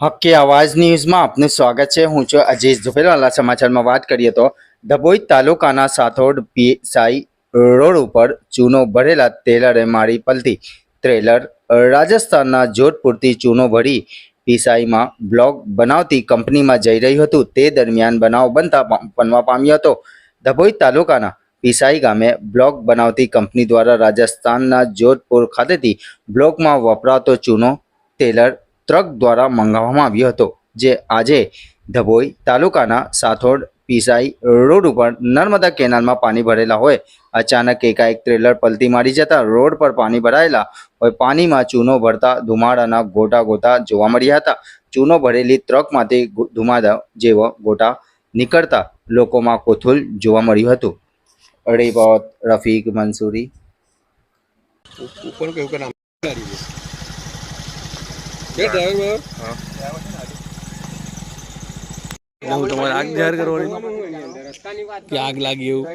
હક્કી આવાજ ન્યૂઝમાં આપનું સ્વાગત છે. હું છું અજીઝ ઝુફેરવાલા સમાચારમાં વાત કરીએ તો ડભોઈ તાલુકાના સાથોડ પીસાઈ રોડ ઉપર ચૂનો ભરેલા ટેલરે મારી પલટી. ટ્રેલર રાજસ્થાનના જોધપુરથી ચૂનો ભરી પીસાઈમાં બ્લોગ બનાવતી કંપનીમાં જઈ રહ્યું હતું. તે દરમિયાન બનાવ બનતા બનવા પામ્યો હતો. ડભોઈ તાલુકાના પીસાઈ ગામે બ્લોક બનાવતી કંપની દ્વારા રાજસ્થાનના જોધપુર ખાતેથી બ્લોકમાં વપરાતો ચૂનો, ટેલર ટ્રક દ્વારા મંગાવવામાં આવ્યો હતો, જે આજે ધભોઈ તાલુકાના સાથોડ પીસાઈ રોડ ઉપર નર્મદા કેનાલમાં પાણી ભરેલા હોય. અચાનક એકાએક ટ્રેલર પલટી મારી જતા રોડ પર પાણી ભરાયેલા હોય. પાણીમાં ચૂનો ભરતા ધુમાડાના ગોટા ગોટા જોવા મળ્યા હતા. ચૂનો ભરેલી ટ્રકમાંથી ધુમાડા જેવો ગોટા નીકળતા લોકોમાં કોથુલ જોવા મળ્યું હતું. રિપોર્ટ રફીક મંસૂરી. ઉપર કયું નામ ડ્રાઈવર હું તમારે આગ જાહેર કરવાની કે આગ લાગી એવું